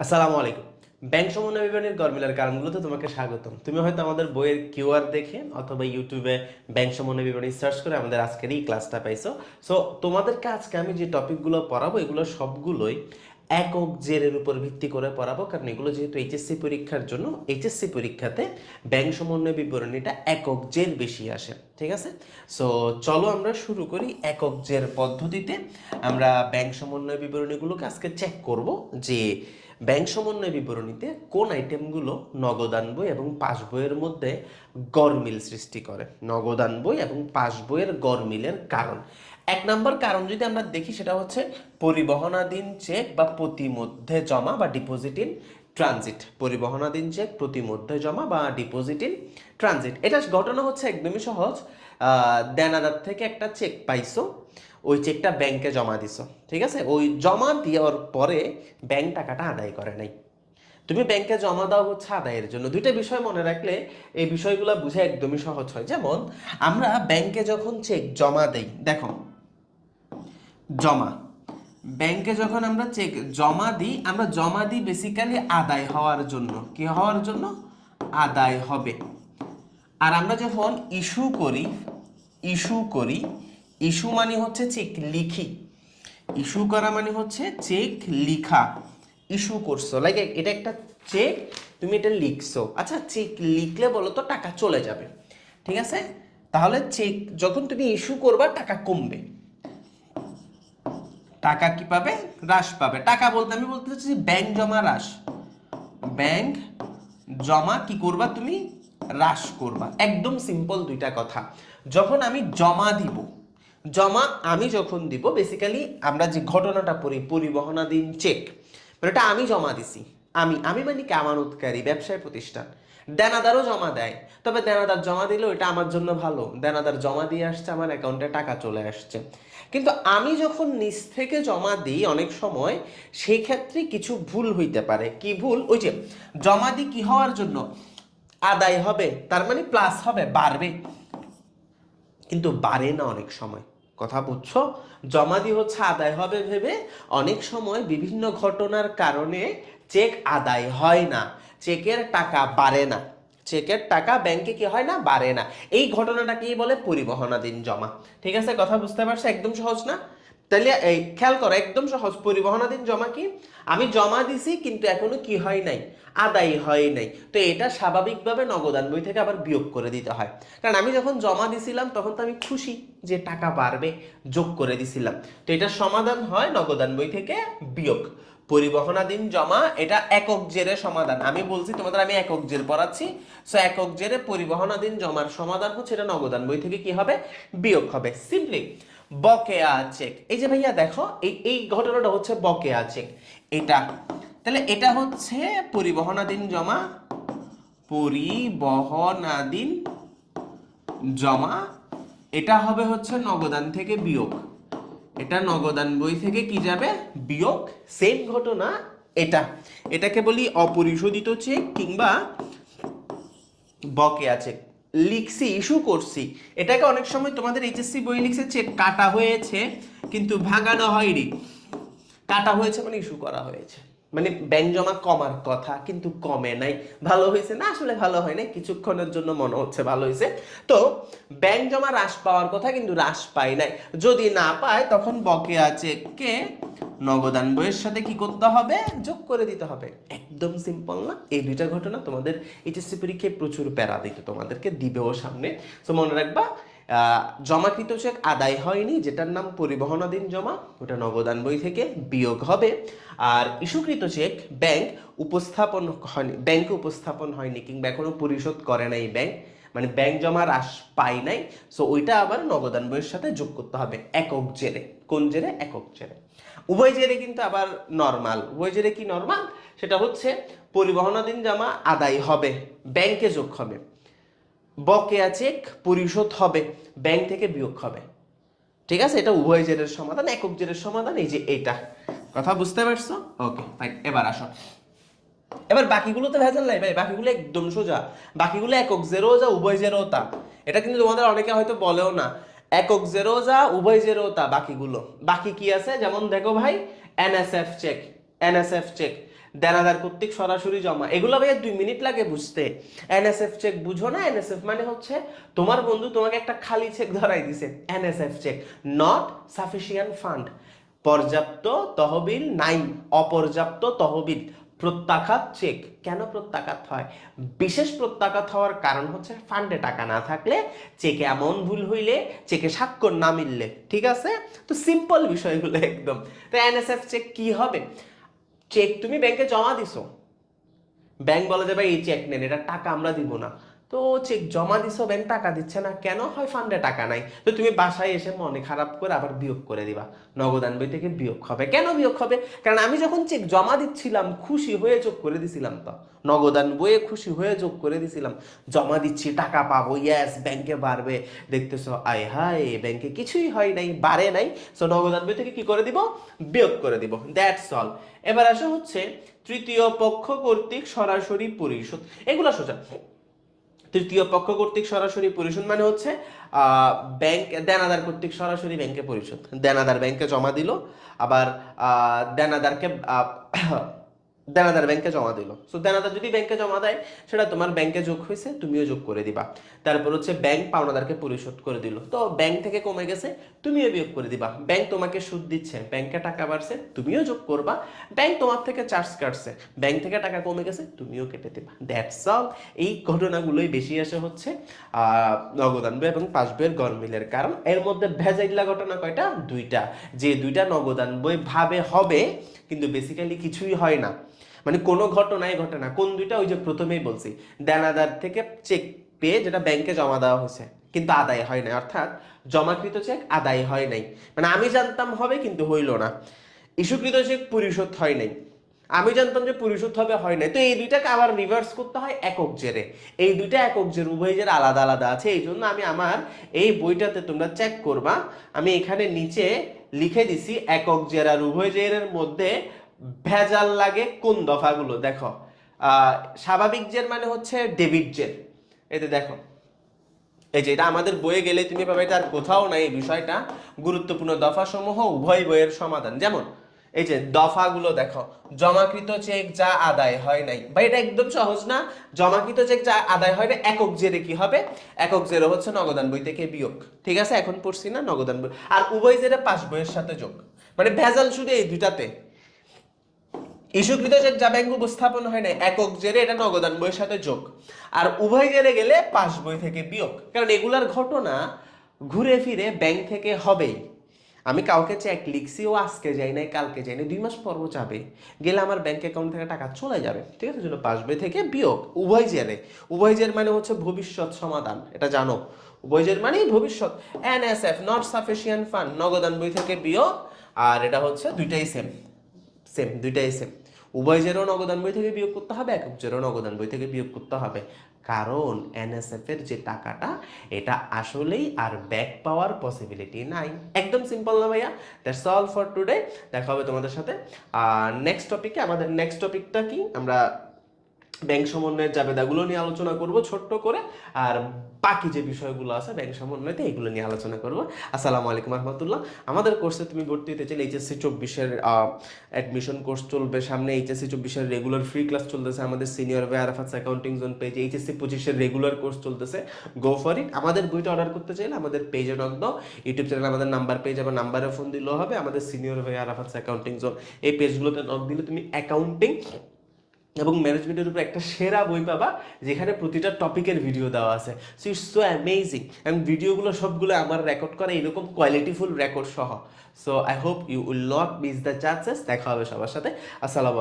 আসসালামু আলাইকুম। ব্যাংক সমন্বয় বিবরণীর গরমিলার কারণগুলোতে তোমাকে স্বাগতম। তুমি হয়তো আমাদের বইয়ের কিউআর দেখে অথবা ইউটিউবে ব্যাংক সমন্বয় বিবরণী সার্চ করে আমাদের আজকের এই ক্লাসটা পাইছো। সো তোমাদেরকে আজকে আমি যে টপিকগুলো পড়াবো, এগুলো সবগুলোই একক জেরের উপর ভিত্তি করে পড়াবো, কারণ এগুলো যেহেতু এইচএসসি পরীক্ষার জন্য এইচএসসি পরীক্ষাতে ব্যাংক সমন্বয় বিবরণীটা একক জের বেশি আসে। ঠিক আছে? সো চলো আমরা শুরু করি একক জের পদ্ধতিতে। আমরা ব্যাংক সমন্বয় বিবরণীগুলোকে আজকে চেক করব যে ব্যাংক সমন্বয় বিবরণীতে কোন আইটেমগুলো নগদান বই এবং পাস বইয়ের মধ্যে গরমিল সৃষ্টি করে? নগদান বই এবং পাস বইয়ের গরমিলের কারণ। এক নম্বর কারণ যদি আমরা দেখি সেটা হচ্ছে পরিবহনাধীন চেক বা প্রতিমধ্যে জমা বা ডিপোজিট ইন ট্রানজিট পরিবহনাধীন চেক প্রতিমধ্যে জমা বা ডিপোজিট ইন ট্রানজিট এটা ঘটনা হচ্ছে একদমই সহজ। দেনাদার থেকে একটা চেক পাইছো, ওই চেকটা ব্যাংকে জমা দিছো, ঠিক আছে? ওই জমা দেওয়ার পরে ব্যাংক টাকাটা আদায় করে নাই। তুমি ব্যাংকে জমা দাও হচ্ছে আদায়ের জন্য। দুইটা বিষয় মনে রাখলে এই বিষয়গুলো বুঝে একদমই সহজ হয়। যেমন, আমরা ব্যাংকে যখন চেক জমা দেই, দেখো, জমা ব্যাংকে যখন আমরা চেক জমা দিই, আমরা জমা দিই বেসিক্যালি আদায় হওয়ার জন্য। কি হওয়ার জন্য? আদায় হবে। আর আমরা যখন ইস্যু করি ইস্যু করি ইস্যু মানে হচ্ছে চেক লিখি। ইস্যু করা মানে হচ্ছে চেক লিখা। ইস্যু করছ। লাইক এটা একটা চেক তুমি এটা লিখছো। আচ্ছা চেক লিখলে বলো তো টাকা চলে যাবে। ঠিক আছে? তাহলে চেক যখন তুমি ইস্যু করবা, টাকা কমবে। টাকা কি পাবে? হ্রাস পাবে। টাকা বলতে আমি বলতে চাচ্ছি ব্যাংক জমা হ্রাস। ব্যাংক জমা কি করবা তুমি? হ্রাস করবা। একদম সিম্পল দুইটা কথা। যখন আমি জমা দিব, জমা আমি যখন দিব বেসিক্যালি আমরা যে ঘটনাটা পড়ি, পরিবহনাধীন চেক মানে এটা আমি জমা দিছি। আমি আমি মানে কি? আমানতকারী, ব্যবসায় প্রতিষ্ঠান। দেনাদারও জমা দেয়। তবে দেনাদার জমা দিলেও এটা আমার জন্য ভালো। দেনাদার জমা দিয়ে আসছে, আমার অ্যাকাউন্টে টাকা চলে আসছে। কিন্তু আমি যখন নিজ থেকে জমা দিই অনেক সময় সেই ক্ষেত্রে কিছু ভুল হইতে পারে। কি ভুল? ওই যে জমা দিই কি হওয়ার জন্য? আদায় হবে, তার মানে প্লাস হবে, বাড়বে। কিন্তু বাড়ে না অনেক সময়। কথা বুঝছ? জমা দিয়ে হচ্ছে আদায় হবে ভেবে অনেক সময় বিভিন্ন ঘটনার কারণে চেক আদায় হয় না। চেকের টাকা বাড়ে না। চেকের টাকা ব্যাংকে কি হয় না? বাড়ে না। এই ঘটনাটাকেই বলে পরিবহনাধীন জমা। ঠিক আছে? কথা বুঝতে পারছ? একদম সহজ না? তাহলে এই খেয়াল করো, একদম সহজ। পরিবহনাধীন জমা কি? আমি জমা দিছি, কিন্তু এখনও কি হয় নাই? আদায় হয় নাই। তো এটা স্বাভাবিকভাবে নগদান বই থেকে আবার বিয়োগ করে দিতে হয়। কারণ আমি যখন জমা দিছিলাম, তখন তো আমি খুশি যে টাকা বাড়বে, যোগ করে দিছিলাম। তো এটার সমাধান হয় নগদান বই থেকে বিয়োগ। পরিবহনাধীন জমা, এটা একক জেরে সমাধান। আমি বলছি তোমাদের, আমি একক জের পড়াচ্ছি। সো একক জেরে পরিবহনাধীন জমার সমাধান হচ্ছে এটা নগদান। বই থেকে কি হবে? বিয়োগ হবে। সিম্পলি বকেয়া চেক এই যে ভাইয়া দেখো, এই এই ঘটনাটা হচ্ছে বকেয়া চেক এটা, তাহলে এটা হচ্ছে পরিবহনাধীন জমা পরিবহনাধীন জমা, এটা হবে হচ্ছে নগদান থেকে বিয়োগ। এটা নগদান বই থেকে কি যাবে? বিয়োগ সেম ঘটনা এটা। এটাকে বলি অপরিশোধিত চেক কিংবা বকে আছে। লিখছি ইস্যু করছি। এটাকে অনেক সময় তোমাদের এইচএসসি বই লিখছে চেক কাটা হয়েছে, কিন্তু ভাঙানো হয়নি। কাটা হয়েছে মানে ইস্যু করা হয়েছে। মানে ব্যাংক জমা কমার কথা কিন্তু কমে নাই। ভালো হয়েছে না? আসলে ভালো হয় নাই। কিছুক্ষণের জন্য মনে হচ্ছে ভালো হয়েছে। তো ব্যাংক জমা হ্রাস পাওয়ার কথা কিন্তু হ্রাস পায় নাই। যদি না পায়, তখন বকেয়া চেককে নগদান বইয়ের সাথে কি করতে হবে? যোগ করে দিতে হবে। একদম সিম্পল না। এই দুইটা ঘটনা তোমাদের এইচএসসি পরীক্ষায় প্রচুর প্যারা দিত তোমাদেরকে দিবেও সামনে। তো মনে রাখবা জমাকৃত চেক আদায় হয়নি, যেটার নাম পরিবহনাধীন জমা, ওটা নগদান বই থেকে বিয়োগ হবে। আর ইস্যুকৃত চেক ব্যাংক উপস্থাপন হয়নি, ব্যাংকে উপস্থাপন হয়নি কিংবা এখনও পরিশোধ করে নাই ব্যাংক মানে ব্যাংক জমা হ্রাস পাই নাই। সো ওইটা আবার নগদান বইয়ের সাথে যোগ করতে হবে একক জেরে, কোন জেরে? একক জেরে। উভয় জেরে কিন্তু আবার নর্মাল উভয় জেরে কি নর্মাল সেটা হচ্ছে পরিবহনাধীন জমা আদায় হবে, ব্যাংকে যোগ হবে। বকেয়া চেক পরিশোধ হবে, ব্যাংক থেকে বিয়োগ হবে। ঠিক আছে? এটা উভয় জেরের সমাধান, একক জেরের সমাধান, এই যে এটা। কথা বুঝতে পারছ? ওকে ফাইন এবার আসো। এবার বাকিগুলো তো ভেজাল নাই ভাই, বাকিগুলো একদম সোজা। বাকিগুলো একক জেরো যা, উভয় জেরো তা। এটা কিন্তু তোমাদের অনেকে হয়তো বলেও না। একক জেরো যা, উভয় জেরো তা, বাকিগুলো। বাকি কি আছে? যেমন দেখো ভাই এনএসএফ চেক এনএসএফ চেক দেনাদার কর্তৃক সরাসরি জমা। এগুলো ভাইয়া দুই মিনিট লাগে বুঝতে। এনএসএফ চেক বুঝো না? এনএসএফ মানে হচ্ছে তোমার বন্ধু তোমাকে একটা খালি চেক ধরাই দিছে। NSF cheque not sufficient fund পর্যাপ্ত তহবিল নাই, অপর্যাপ্ত তহবিল। প্রত্যাঘাত চেক কেন প্রত্যাঘাত হয়? বিশেষ প্রত্যাঘাত হওয়ার কারণ হচ্ছে ফান্ডে টাকা না থাকলে চেকে এমন ভুল হইলে চেকে স্বাক্ষর না মিললে, ঠিক আছে? তো সিম্পল বিষয়গুলো একদম। তো এনএসএফ চেক কি হবে? চেক তুমি ব্যাংকে জমা দিছো। ব্যাংক বলে যে, ভাই, এই চেক নেন, এটা টাকা আমরা দিব না। তো চেক জমা দিছো ব্যাংক টাকা দিচ্ছে না, কেন হয় ফান্ডে টাকা নাই? তো তুমি বাসায় এসে মনে খারাপ করে আবার বিয়োগ করে দিবা। নগদান বই থেকে বিয়োগ হবে। কেন বিয়োগ হবে? কারণ আমি যখন চেক জমা দিচ্ছিলাম, খুশি হয়ে যোগ করে দিছিলাম তো। নগদান বইয়ে খুশি হয়ে যোগ করে দিছিলাম। জমা দিচ্ছি, টাকা পাবো ইয়েস ব্যাংকে বাড়বে। দেখতেছো, আয় হায় ব্যাংকে কিছুই হয় নাই, বাড়ে নাই। সো নগদান বই থেকে কি করে দিব? বিয়োগ করে দিব। দ্যাটস অল এবার আসা হচ্ছে তৃতীয় পক্ষ কর্তৃক সরাসরি পরিশোধ। এগুলো সোজা। তৃতীয় পক্ষ কর্তৃক সরাসরি পরিশোধ মানে হচ্ছে ব্যাংক দেনাদার কর্তৃক সরাসরি ব্যাংকে পরিশোধ। দেনাদার ব্যাংকে জমা দিল, আবার দেনাদারকে দেনাদার ব্যাংকে জমা দিল। সো দেনাদার যদি ব্যাংকে জমা দেয়, সেটা তোমার ব্যাংকে যোগ হয়েছে, তুমিও যোগ করে দিবা। তারপর হচ্ছে ব্যাংক পাওনাদারকে পরিশোধ করে দিল। তো ব্যাংক থেকে কমে গেছে, তুমিও বিয়োগ করে দিবা। ব্যাংক তোমাকে সুদ দিচ্ছে ব্যাংকে টাকা বাড়ছে, তুমিও যোগ করবা। ব্যাংক তোমার থেকে চার্জ কাটছে ব্যাংক থেকে টাকা কমে গেছে, তুমিও কেটে দিবা। দ্যাটস অল এই ঘটনাগুলোই বেশি আসে হচ্ছে নগদান বই এবং পাঁচ বইয়ের গরমিলের কারণ। এর মধ্যে ভেজাইলা ঘটনা কয়টা? দুইটা। যে দুইটা নগদান বই ভাবে হবে, কিন্তু বেসিক্যালি কিছুই হয় না। মানে কোনো ঘটনাই ঘটে না কোন দুইটা ওই যে প্রথমেই বলছি দেনাদার থেকে চেক পেয়ে যেটা ব্যাংকে জমা দেওয়া হয়েছে, কিন্তু আদায় হয় নাই, অর্থাৎ জমাকৃত চেক আদায় হয় নাই। মানে আমি জানতাম হবে, কিন্তু হইল না। ইস্যুকৃত চেক পরিশোধ হয় নাই। আমি জানতাম যে পরিশোধ হবে, হয় নাই। তো এই দুইটাকে আবার রিভার্স করতে হয় একক জেরে। এই দুইটা একক জের, উভয় জের আলাদা আলাদা আছে, এই জন্য আমি আমার এই বইটাতে তোমরা চেক করবা। আমি এখানে নিচে লিখে দিছি একক জের আর উভয় জেরের মধ্যে ভেজাল লাগে কোন দফাগুলো? দেখো স্বাভাবিক জের মানে হচ্ছে ডেবিট জের। এতে দেখো, এই যে এটা আমাদের বইয়ে গেলে তুমি পাবে, এটা আর কোথাও নাই এই বিষয়টা। গুরুত্বপূর্ণ দফাসমূহ উভয় বইয়ের সমাধান। যেমন, এই যে দফাগুলো দেখো, জমাকৃত চেক যা আদায় হয় নাই। ভাই, এটা একদম সহজ না? জমাকৃত চেক যা আদায় হয় না একক জেরে কি হবে? একক জেরে হচ্ছে নগদান বই থেকে বিয়োগ। ঠিক আছে? এখন পড়ছি না, নগদান বই। আর উভয় জেরে পাঁচ বইয়ের সাথে যোগ। মানে ভেজাল শুধু এই দুইটাতে। ইস্যুকৃত চেক যা ব্যাংক উপস্থাপন হয় না একক জেরে এটা নগদান বইয়ের সাথে যোগ। আর উভয় জেরে গেলে পাস বই থেকে বিয়োগ। কারণ এগুলার ঘটনা ঘুরে ফিরে ব্যাংক থেকে হবেই। আমি কাউকে চেক লিখছি, ও আজকে যাই নাই, কালকে যাই নাই, দুই মাস পরও যাবে। গেলে আমার ব্যাংক অ্যাকাউন্ট থেকে টাকা চলে যাবে। ঠিক আছে জন্য পাস বই থেকে বিয়োগ। উভয় জেরে। উভয় জের মানে হচ্ছে ভবিষ্যৎ সমাধান। এটা জানো। উভয় জের মানেই ভবিষ্যৎ। এনএসএফ নট সাফিসিয়েন্ট ফান্ড নগদান বই থেকে বিয়োগ। আর এটা হচ্ছে দুইটাই সেম সেম দুইটাই সেম উভয় জেরো নগদান বই থেকে বিয়োগ করতে হবে, একক জেরো নগদান বই থেকে বিয়োগ করতে হবে। কারণ এনএসএফের যে টাকাটা, এটা আসলেই আর ব্যাক পাওয়ার পসিবিলিটি নাই। একদম সিম্পল না ভাইয়া। দ্যাটস অল ফর টুডে দেখা হবে তোমাদের সাথে। আর নেক্সট টপিকে আমাদের নেক্সট টপিকটা কি? আমরা ব্যাংক সমন্বয়ের জাবেদাগুলো নিয়ে আলোচনা করব ছোট্ট করে, আর বাকি যে বিষয়গুলো আছে ব্যাংক সমন্বয়তে এগুলো নিয়ে আলোচনা করব। আসসালামু আলাইকুম রহমতুল্লাহ। আমাদের কোর্সে তুমি ভর্তি হতে চাইলে এইচএসসি চব্বিশের অ্যাডমিশন কোর্স চলবে। সামনে এইচএসসি চব্বিশের রেগুলার ফ্রি ক্লাস চলতেছে। আমাদের senior way Arafat accounting zone page HSC পঁচিশের রেগুলার কোর্স চলতেছে। গো ফর ইট আমাদের বইটা অর্ডার করতে চাইলে আমাদের পেজে নক দাও। ইউটিউব চ্যানেলে আমাদের নাম্বার পেজ আবার নাম্বারে ফোন দিলেও হবে। আমাদের সিনিয়র ওয়ে আরাফাত অ্যাকাউন্টিং জোন এই পেজগুলোতে নক দিলে তুমি অ্যাকাউন্টিং এবং ম্যানেজমেন্টের উপর একটা সেরা বই পাবা, যেখানে প্রতিটা টপিকের ভিডিও দেওয়া আছে। সো ইটস সো অ্যামেজিং এবং ভিডিওগুলো সবগুলো আমার রেকর্ড করা এরকম কোয়ালিটিফুল রেকর্ড সহ। So I hope you will not miss the chances দেখা হবে সবার সাথে। আসসালামু